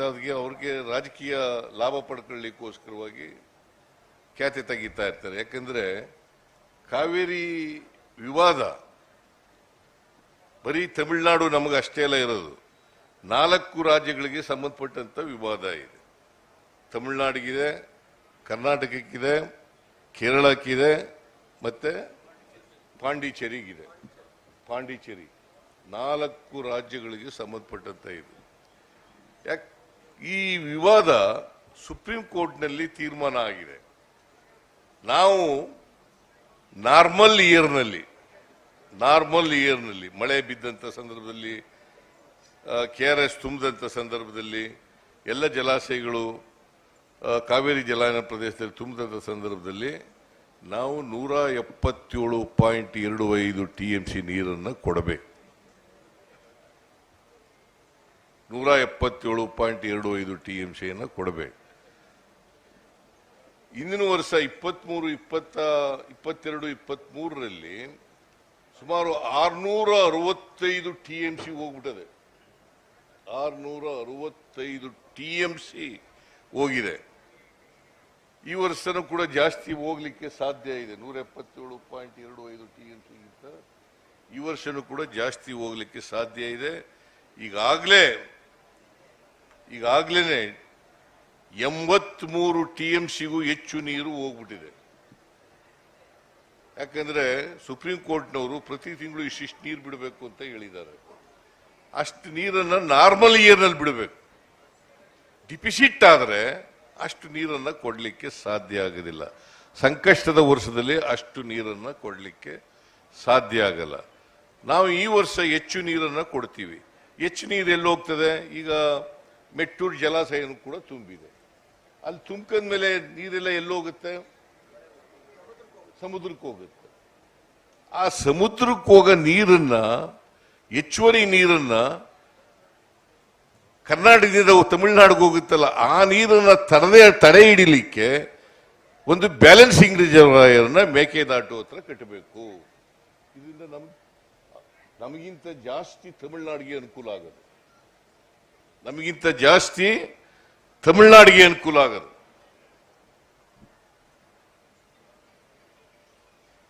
ಅವ್ರಿಗೆ ಅವ್ರಿಗೆ ರಾಜಕೀಯ ಲಾಭ ಪಡ್ಕೊಳ್ಳಿಕ್ಕೋಸ್ಕರವಾಗಿ ಖ್ಯಾತಿ ತೆಗಿತಾ ಇರ್ತಾರೆ. ಯಾಕಂದ್ರೆ ಕಾವೇರಿ ವಿವಾದ ಬರೀ ತಮಿಳುನಾಡು ನಮಗೆ ಅಷ್ಟೇ ಅಲ್ಲ ಇರೋದು. ನಾಲ್ಕು ರಾಜ್ಯಗಳಿಗೆ ಸಂಬಂಧಪಟ್ಟಂಥ ವಿವಾದ ಇದೆ. ತಮಿಳುನಾಡಿಗಿದೆ, ಕರ್ನಾಟಕಕ್ಕಿದೆ, ಕೇರಳಕ್ಕಿದೆ, ಮತ್ತೆ ಪಾಂಡಿಚೇರಿಗಿದೆ. ಪಾಂಡಿಚೇರಿ ನಾಲ್ಕು ರಾಜ್ಯಗಳಿಗೆ ಸಂಬಂಧಪಟ್ಟಂತ ಇದು. ಯಾಕ್ ಈ ವಿವಾದ ಸುಪ್ರೀಂ ಕೋರ್ಟ್ನಲ್ಲಿ ತೀರ್ಮಾನ ಆಗಿದೆ. ನಾವು ನಾರ್ಮಲ್ ಇಯರ್ನಲ್ಲಿ ನಾರ್ಮಲ್ ಇಯರ್ನಲ್ಲಿ, ಮಳೆ ಬಿದ್ದಂಥ ಸಂದರ್ಭದಲ್ಲಿ ಕೆ ಆರ್ ಎಸ್ ತುಂಬಿದಂಥ ಸಂದರ್ಭದಲ್ಲಿ, ಎಲ್ಲ ಜಲಾಶಯಗಳು ಕಾವೇರಿ ಜಲಾನಯನ ಪ್ರದೇಶದಲ್ಲಿ ತುಂಬಿದಂಥ ಸಂದರ್ಭದಲ್ಲಿ ನಾವು ನೂರ ಎಪ್ಪತ್ತೇಳು ಪಾಯಿಂಟ್ ಎರಡು ಐದು ಟಿ ಎಂ ಸಿ ನೀರನ್ನು ಕೊಡಬೇಕು. ನೂರ ಎಪ್ಪತ್ತೇಳು ಪಾಯಿಂಟ್ ಎರಡು ಐದು ಟಿ ಎಂ ಸಿಯನ್ನು ಕೊಡಬೇಕು. ಇಂದಿನ ವರ್ಷ ಇಪ್ಪತ್ಮೂರು ಇಪ್ಪತ್ತ, ಇಪ್ಪತ್ತೆರಡು ಇಪ್ಪತ್ಮೂರರಲ್ಲಿ ಸುಮಾರು ಆರುನೂರ ಅರವತ್ತೈದು ಟಿ ಎಂ ಸಿ ಹೋಗ್ಬಿಟ್ಟದೆ. ಆರುನೂರ ಅರವತ್ತೈದು ಟಿ ಎಂ ಸಿ ಹೋಗಿದೆ. ಈ ವರ್ಷನೂ ಕೂಡ ಜಾಸ್ತಿ ಹೋಗ್ಲಿಕ್ಕೆ ಸಾಧ್ಯ ಇದೆ. ನೂರ ಎಪ್ಪತ್ತೇಳು ಪಾಯಿಂಟ್ ಎರಡು ಐದು ಟಿ ಎಂ ಸಿಗಿಂತ ಈ ವರ್ಷನೂ ಕೂಡ ಜಾಸ್ತಿ ಹೋಗ್ಲಿಕ್ಕೆ ಸಾಧ್ಯ ಇದೆ. ಈಗಾಗಲೇ ಈಗಾಗಲೇ ಎಂಬತ್ಮೂರು ಟಿ ಎಂ ಸಿಗೂ ಹೆಚ್ಚು ನೀರು ಹೋಗ್ಬಿಟ್ಟಿದೆ. ಯಾಕಂದರೆ ಸುಪ್ರೀಂ ಕೋರ್ಟ್ನವರು ಪ್ರತಿ ತಿಂಗಳು ಇಷ್ಟಿಷ್ಟು ನೀರು ಬಿಡಬೇಕು ಅಂತ ಹೇಳಿದ್ದಾರೆ. ಅಷ್ಟು ನೀರನ್ನು ನಾರ್ಮಲ್ ಇಯರ್ನಲ್ಲಿ ಬಿಡಬೇಕು. ಡಿಪಿಸಿಟ್ ಆದರೆ ಅಷ್ಟು ನೀರನ್ನು ಕೊಡಲಿಕ್ಕೆ ಸಾಧ್ಯ ಆಗೋದಿಲ್ಲ. ಸಂಕಷ್ಟದ ವರ್ಷದಲ್ಲಿ ಅಷ್ಟು ನೀರನ್ನು ಕೊಡಲಿಕ್ಕೆ ಸಾಧ್ಯ ಆಗಲ್ಲ. ನಾವು ಈ ವರ್ಷ ಹೆಚ್ಚು ನೀರನ್ನು ಕೊಡ್ತೀವಿ. ಹೆಚ್ಚು ನೀರು ಎಲ್ಲಿ ಹೋಗ್ತದೆ? ಈಗ ಮೆಟ್ಟೂರು ಜಲಾಶಯನೂ ಕೂಡ ತುಂಬಿದೆ. ಅಲ್ಲಿ ತುಂಬಿಕೊಂಡ ಮೇಲೆ ನೀರೆಲ್ಲ ಎಲ್ಲಿ ಹೋಗುತ್ತೆ ಸಮುದ್ರಕ್ಕೆ ಹೋಗುತ್ತೆ. ಆ ಸಮುದ್ರಕ್ಕೆ ಹೋಗೋ ನೀರನ್ನ, ಹೆಚ್ಚುವರಿ ನೀರನ್ನ ಕರ್ನಾಟಕದಿಂದ ತಮಿಳುನಾಡಿಗೆ ಹೋಗುತ್ತಲ್ಲ, ಆ ನೀರನ್ನ ತಡೆ ತಡೆ ಹಿಡಿಲಿಕ್ಕೆ ಒಂದು ಬ್ಯಾಲೆನ್ಸಿಂಗ್ ರಿಸರ್ವಾಯರ್ನ ಮೇಕೆದಾಟು ಹತ್ರ ಕಟ್ಟಬೇಕು. ಇದರಿಂದ ನಮ್, ನಮಗಿಂತ ಜಾಸ್ತಿ ತಮಿಳುನಾಡಿಗೆ ಅನುಕೂಲ ಆಗೋದು. ನಮಗಿಂತ ಜಾಸ್ತಿ ತಮಿಳುನಾಡಿಗೆ ಅನುಕೂಲ ಆಗೋದು.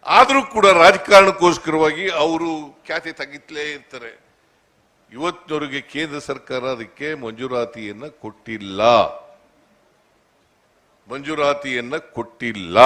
ಆದರೂ ಕೂಡ ರಾಜಕಾರಣಕ್ಕೋಸ್ಕರವಾಗಿ ಅವರು ಖ್ಯಾತಿ ತೆಗಿತ್ಲೇ ಇರ್ತಾರೆ. ಇವತ್ತಿನವರಿಗೆ ಕೇಂದ್ರ ಸರ್ಕಾರ ಅದಕ್ಕೆ ಮಂಜೂರಾತಿಯನ್ನ ಕೊಟ್ಟಿಲ್ಲ. ಮಂಜೂರಾತಿಯನ್ನ ಕೊಟ್ಟಿಲ್ಲ.